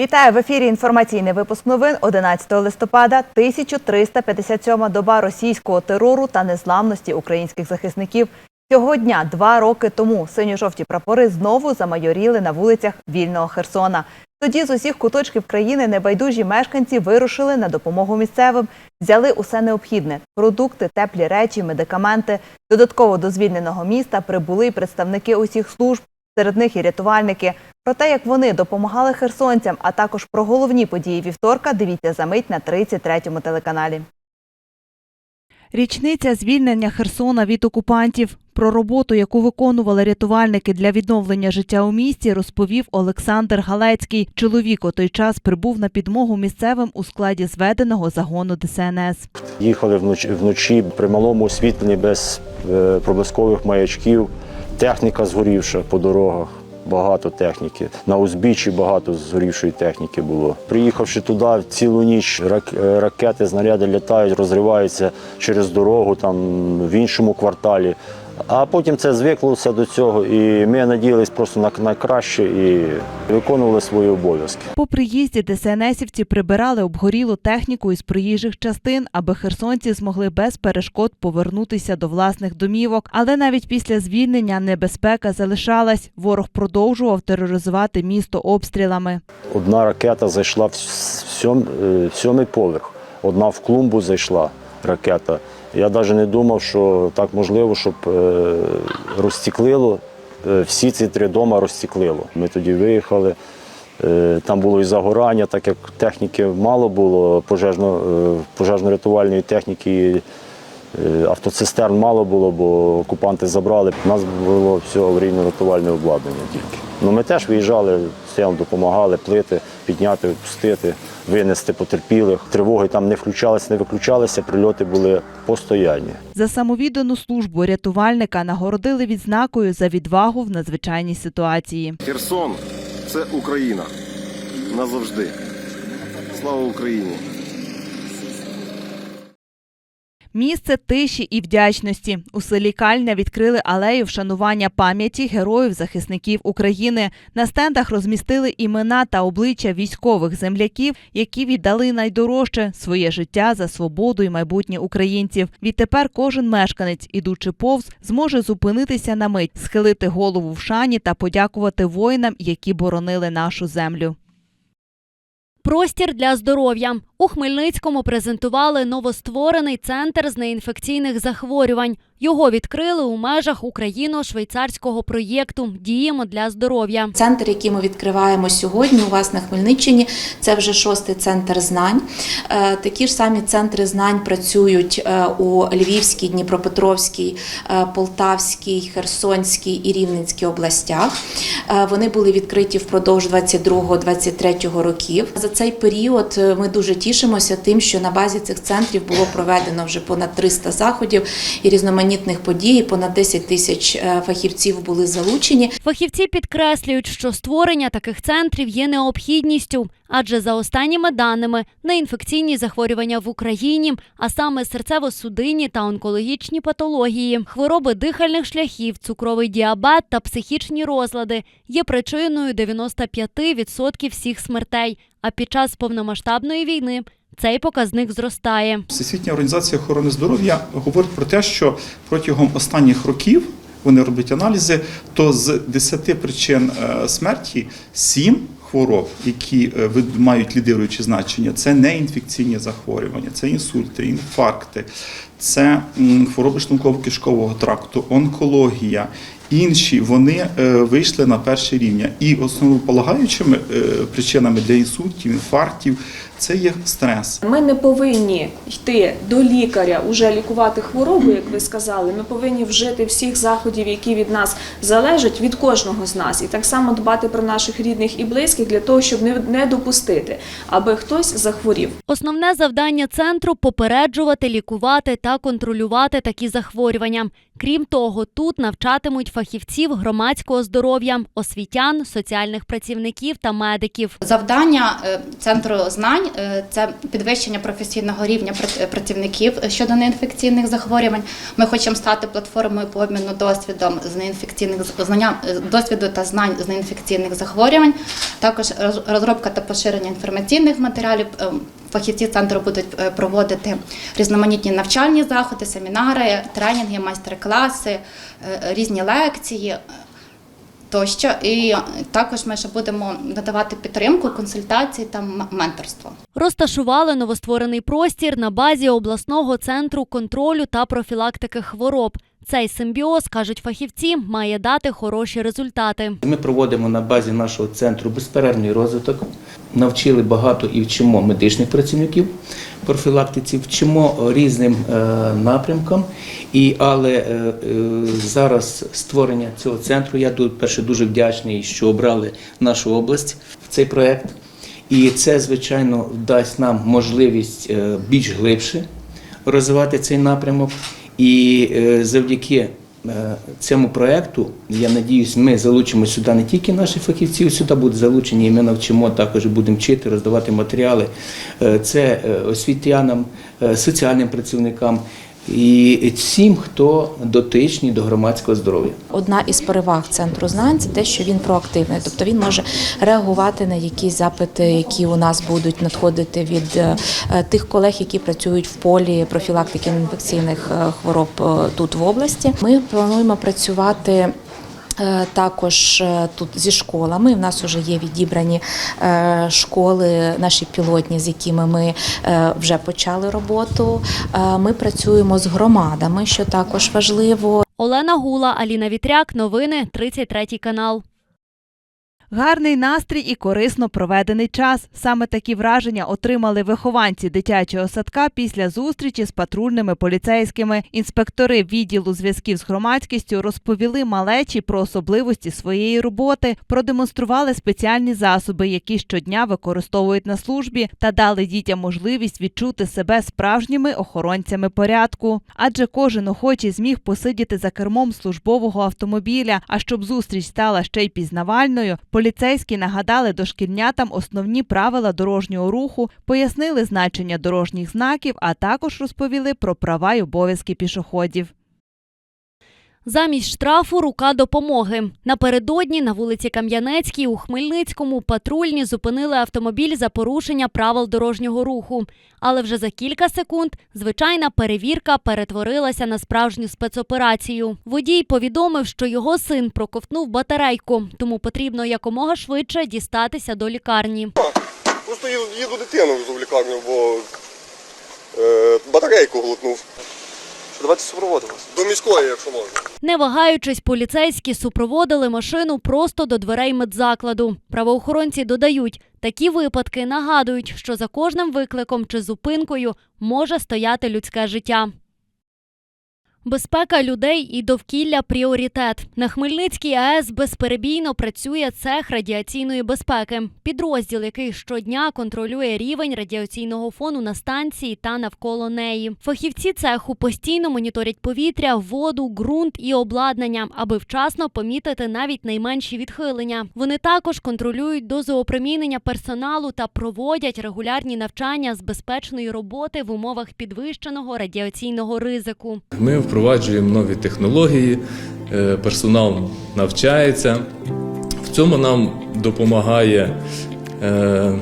Вітаю в ефірі. Інформаційний випуск новин 11 листопада. 1357 доба російського терору та незламності українських захисників. Цього дня, два роки тому, синьо-жовті прапори знову замайоріли на вулицях вільного Херсона. Тоді з усіх куточків країни небайдужі мешканці вирушили на допомогу місцевим, взяли усе необхідне: продукти, теплі речі, медикаменти. Додатково до звільненого міста прибули представники усіх служб, серед них і рятувальники. Про те, як вони допомагали херсонцям, а також про головні події вівторка, дивіться за мить на 33-му телеканалі. Річниця звільнення Херсона від окупантів. Про роботу, яку виконували рятувальники для відновлення життя у місті, розповів Олександр Галецький. Чоловік у той час прибув на підмогу місцевим у складі зведеного загону ДСНС. Їхали вночі, вночі при малому освітленні без е, проблискових маячків. Техніка згорівша по дорогах, багато техніки. На узбіччі багато згорівшої техніки було. Приїхавши туди, цілу ніч рак- е, ракети, знаряди літають, розриваються через дорогу там в іншому кварталі. А потім це звиклося до цього, і ми надіялись просто на, на краще і виконували свої обов'язки. По приїзді ДСНСівці прибирали обгорілу техніку із проїжджих частин, аби херсонці змогли без перешкод повернутися до власних домівок. Але навіть після звільнення небезпека залишалась. Ворог продовжував тероризувати місто обстрілами. Одна ракета зайшла в е, сьомий поверх, одна в клумбу зайшла ракета. Я навіть не думав, що так можливо, щоб е, розстіклило, е, всі ці три дома розстіклило. Ми тоді виїхали. е, Там було і загорання, так як техніки мало було, пожежно, пожежно-рятувальної техніки, автоцистерн мало було, бо окупанти забрали. У нас було все аварійно-рятувальне обладнання тільки. Ну, ми теж виїжджали, силам допомагали плити, підняти, пустити, винести потерпілих. Тривоги там не включалися, не виключалися, прильоти були постоянні. За самовіддану службу рятувальника нагородили відзнакою за відвагу в надзвичайній ситуації. Херсон це Україна. Назавжди. Слава Україні! Місце тиші і вдячності. У селі Кальня відкрили алею вшанування пам'яті героїв-захисників України. На стендах розмістили імена та обличчя військових земляків, які віддали найдорожче своє життя за свободу і майбутнє українців. Відтепер кожен мешканець, ідучи повз, зможе зупинитися на мить, схилити голову в шані та подякувати воїнам, які боронили нашу землю. Простір для здоров'я у Хмельницькому презентували новостворений центр з неінфекційних захворювань. Його відкрили у межах україно-швейцарського проєкту Діємо для здоров'я. Центр, який ми відкриваємо сьогодні, у вас на Хмельниччині, це вже шостий центр знань. Е, Такі ж самі центри знань працюють е, у Львівській, Дніпропетровській, е, Полтавській, Херсонській і Рівненській областях. Вони були відкриті впродовж 22-23 років. За цей період ми дуже тішимося тим, що на базі цих центрів було проведено вже понад 300 заходів і різноманітних подій. Понад 10 тисяч е, фахівців були залучені. Фахівці підкреслюють, що створення таких центрів є необхідністю, адже за останніми даними неінфекційні захворювання в Україні, а саме серцево-судинні та онкологічні патології, хвороби дихальних шляхів, цукровий діабет та психічні розлади є причиною 95% всіх смертей. А під час повномасштабної війни цей показник зростає. Всесвітня організація охорони здоров'я говорить про те, що протягом останніх років вони роблять аналізи, то з 10 причин е, смерті 7 хвороб, які е, мають лідируюче значення, це неінфекційні захворювання, це інсульти, інфаркти, це хвороби шлунково-кишкового тракту, онкологія. Інші вони е, вийшли на перший рівня. І основополагаючими причинами для інсультів, інфарктів це є стрес. Ми не повинні йти до лікаря уже лікувати хворобу, як ви сказали. Ми повинні вжити всіх заходів, які від нас залежать від кожного з нас, і так само дбати про наших рідних і близьких для того, щоб не, допустити, аби хтось захворів. Основне завдання центру попереджувати, лікувати та контролювати такі захворювання. Крім того, тут навчатимуть фахівців громадського здоров'я, освітян, соціальних працівників та медиків. Завдання е, центру знань е, це підвищення професійного рівня працівників щодо неінфекційних захворювань. Ми хочемо стати платформою по обміну досвідом з неінфекційних знання е, досвіду та знань з неінфекційних захворювань. Також роз- розробка та поширення інформаційних матеріалів. Е, Фахівці центру будуть е, проводити різноманітні навчальні заходи, семінари, тренінги, майстер-класи, е, різні лекції тощо. І також ми ще будемо надавати підтримку, консультації та менторство. Розташували новостворений простір на базі обласного центру контролю та профілактики хвороб. Цей симбіоз, кажуть фахівці, має дати хороші результати. Ми проводимо на базі нашого центру безперервний розвиток. Навчили багато і вчимо медичних працівників профілактиці, вчимо різним е, напрямкам. І, але е, е, зараз створення цього центру, я тут перше дуже вдячний, що обрали нашу область в цей проект. І це, звичайно, дасть нам можливість е, більш глибше розвивати цей напрямок. І е, завдяки цьому проекту, я надіюсь, ми залучимо сюди не тільки наших фахівців, сюди будуть залучені, і ми навчимо також будемо вчити, роздавати матеріали. Це освітянам, соціальним працівникам і всім, хто дотичний до громадського здоров'я. Одна із переваг центру знань це те, що він проактивний, тобто він може реагувати на якісь запити, які у нас будуть надходити від е, тих колег, які працюють в полі профілактики інфекційних е, хвороб е, тут в області. Ми плануємо працювати. Е, Також е, тут зі школами. У нас вже є відібрані е, школи, наші пілотні, з якими ми вже почали роботу. Ми працюємо з громадами, що також важливо. Олена Гула, Аліна Вітряк, новини 33 канал. Гарний настрій і корисно проведений час. Саме такі враження отримали вихованці дитячого садка після зустрічі з патрульними поліцейськими. Інспектори відділу зв'язків з громадськістю розповіли малечі про особливості своєї роботи, продемонстрували спеціальні засоби, які щодня використовують на службі, та дали дітям можливість відчути себе справжніми охоронцями порядку. Адже кожен охочий зміг посидіти за кермом службового автомобіля. А щоб зустріч стала ще й пізнавальною, поліцейські нагадали дошкільнятам основні правила дорожнього руху, пояснили значення дорожніх знаків, а також розповіли про права й обов'язки пішоходів. Замість штрафу рука допомоги. Напередодні на вулиці Кам'янецькій у Хмельницькому патрульні зупинили автомобіль за порушення правил дорожнього руху. Але вже за кілька секунд звичайна перевірка перетворилася на справжню спецоперацію. Водій повідомив, що його син проковтнув батарейку, тому потрібно якомога швидше дістатися до лікарні. Просто їду, дитину в лікарню, бо е, батарейку глотнув. Що давайте супроводимо вас. До міської, якщо можна. Не вагаючись, поліцейські супроводили машину просто до дверей медзакладу. Правоохоронці додають, такі випадки нагадують, що за кожним викликом чи зупинкою може стояти людське життя. Безпека людей і довкілля пріоритет. На Хмельницькій АЕС безперебійно працює цех радіаційної безпеки. Підрозділ, який щодня контролює рівень радіаційного фону на станції та навколо неї. Фахівці цеху постійно моніторять повітря, воду, ґрунт і обладнання, аби вчасно помітити навіть найменші відхилення. Вони також контролюють дозоопромінення персоналу та проводять регулярні навчання з безпечної роботи в умовах підвищеного радіаційного ризику. Ми впроваджуємо нові технології, е, персонал навчається. В цьому нам допомагає е,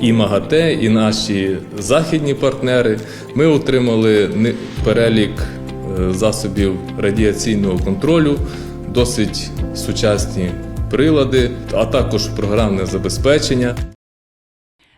і МАГАТЕ, і наші західні партнери. Ми отримали перелік е, засобів радіаційного контролю, досить сучасні прилади, а також програмне забезпечення.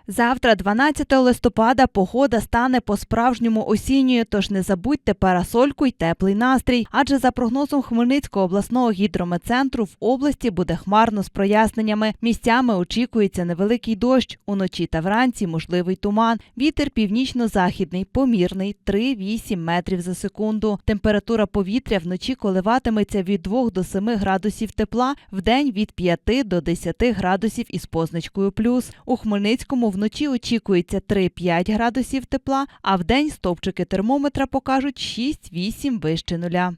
Завтра, 12 листопада, погода стане по-справжньому осінньою, тож не забудьте парасольку й теплий настрій. Адже за прогнозом Хмельницького обласного гідрометцентру в області буде хмарно з проясненнями. Місцями очікується невеликий дощ. Уночі та вранці можливий туман. Вітер північно-західний, помірний 3-8 метрів за секунду. Температура повітря вночі коливатиметься від 2 до 7 градусів тепла, вдень від 5 до 10 градусів із позначкою плюс. У Хмельницькому вночі очікується 3-5 градусів тепла, а вдень стовпчики термометра покажуть 6-8 вище нуля.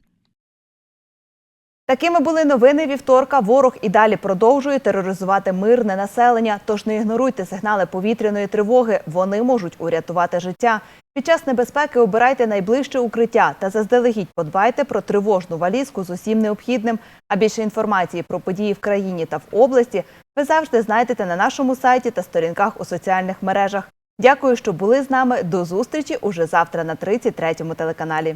Такими були новини вівторка. Ворог і далі продовжує тероризувати мирне населення. Тож не ігноруйте сигнали повітряної тривоги. Вони можуть урятувати життя. Під час небезпеки обирайте найближче укриття та заздалегідь подбайте про тривожну валізку з усім необхідним. А більше інформації про події в країні та в області ви завжди знайдете на нашому сайті та сторінках у соціальних мережах. Дякую, що були з нами. До зустрічі уже завтра на 33-му телеканалі.